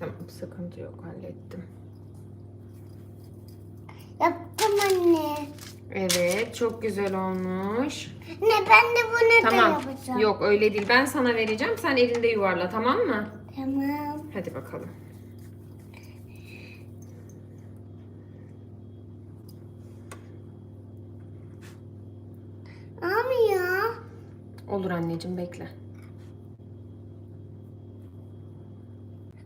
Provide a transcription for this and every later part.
Tamam sıkıntı yok hallettim. Yaptım anne. Evet çok güzel olmuş. Ne ben de bunu da Tamam. yapacağım. Yok öyle değil. Ben sana vereceğim. Sen elinde yuvarla tamam mı? Tamam. Hadi bakalım. Olmuyor. Olur anneciğim bekle.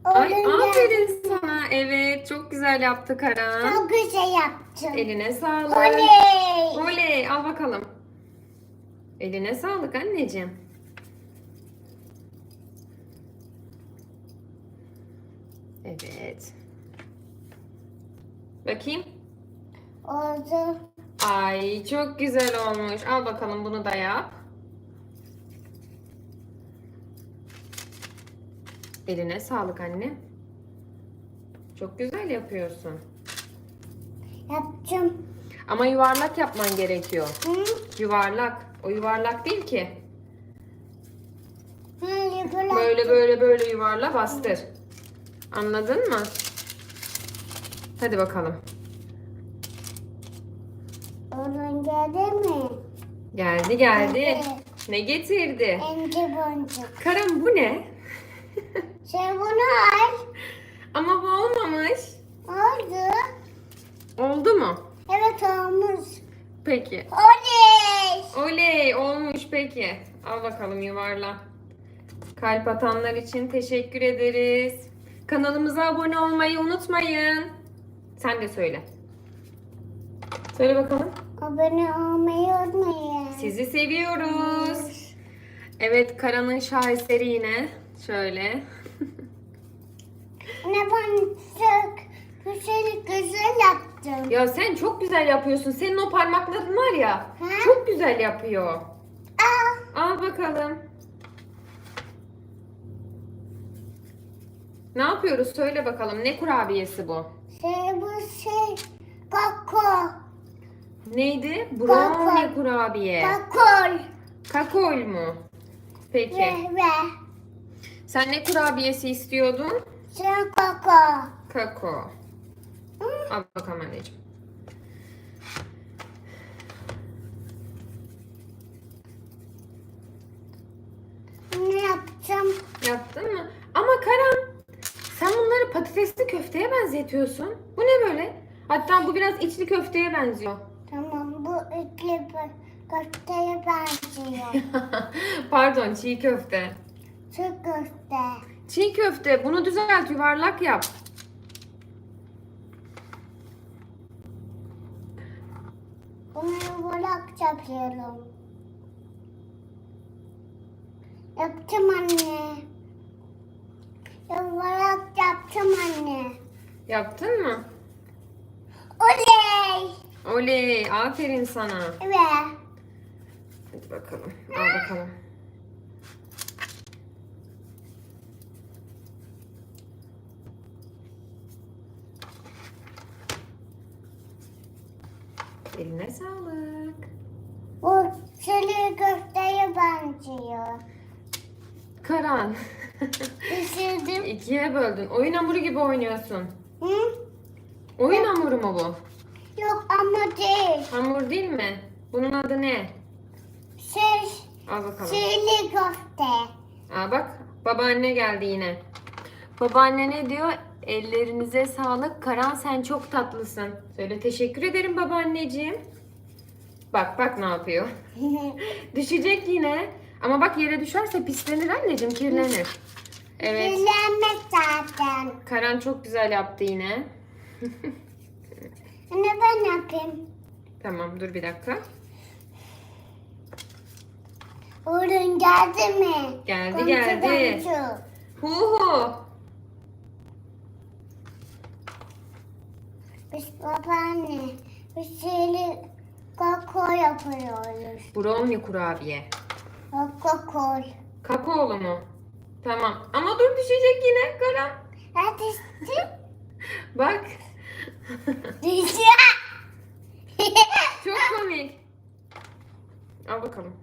Ay Olunca aferin sana. Evet çok güzel yaptı Karan. Çok güzel yaptım. Eline sağlık. Oley. Oley al bakalım. Eline sağlık anneciğim. Evet. Bakayım. Oldu. Ay çok güzel olmuş. Al bakalım bunu da yap. Eline sağlık anne. Çok güzel yapıyorsun. Yaptım. Ama yuvarlak yapman gerekiyor. Hı? Yuvarlak. O yuvarlak değil ki. Hı, yuvarlak. Böyle böyle böyle yuvarla bastır. Anladın mı? Hadi bakalım. Onun geldi mi? Geldi geldi. Evet. Ne getirdi? İnci boncuk. Karan bu ne? Sen bunu al. Ama bu olmamış. Oldu. Oldu mu? Evet olmuş. Peki. Oley. Oley olmuş peki. Al bakalım yuvarla. Kalp atanlar için teşekkür ederiz. Kanalımıza abone olmayı unutmayın. Sen de söyle. Söyle bakalım. Abone olmayı unutmayın. Sizi seviyoruz. Evet Karan'ın şaheseri yine. Şöyle. Ne ben çok güzel güzel yaptım. Ya sen çok güzel yapıyorsun. Senin o parmakların var ya. Ha? Çok güzel yapıyor. Aa, Al bakalım. Ne yapıyoruz? Söyle bakalım. Ne kurabiyesi bu? şey bu şey kakao. Neydi? Brownie Kakao. kurabiye. Kakao. Kakol mu? Peki. Ve ve. Sen ne kurabiyesi istiyordun? Sen kakao. Kakao. Hı? Al bakalım anneciğim. Ne yapacağım? Yaptın mı? Ama Karan sen bunları patatesli köfteye benzetiyorsun. Bu ne böyle? Hatta bu biraz içli köfteye benziyor. Tamam bu ikili köfteye benziyor. Pardon çiğ köfte. Şu köfte. Çiğ köfte bunu düzelt yuvarlak yap. Bunu yuvarlak yapıyorum. Yaptım anne. Yuvarlak yaptım anne. Yaptın mı? Oley! Oley aferin sana. Evet. Hadi bakalım. Al bakalım. Eline sağlık. Bu çeli köfteye benziyor. Karan. Düşürdüm. İkiye böldün. Oyun hamuru gibi oynuyorsun. Hı? Oyun hamuru mu bu? Yok ama değil. Hamur değil mi? Bunun adı ne? Şey, Al bakalım. çeli köfte. Aa bak babaanne geldi yine. Babaanne ne diyor? Ellerinize sağlık. Karan sen çok tatlısın. Söyle teşekkür ederim babaanneciğim. Bak bak ne yapıyor. Düşecek yine. Ama bak yere düşerse pislenir anneciğim kirlenir. Evet. Kirlenmek zaten. Karan çok güzel yaptı yine. Ne ben yapayım? Tamam dur bir dakika. Uğur'un geldi mi? Geldi, Komşu geldi. komşu. Hu hu. Biz babaanne, biz şeyli kakao yapıyoruz. Brownie kurabiye. Kakao. Kakaolu mu? Tamam. Ama dur düşecek yine Karan. Hadi düştü. Bak. Düştü. Çok komik. Al bakalım.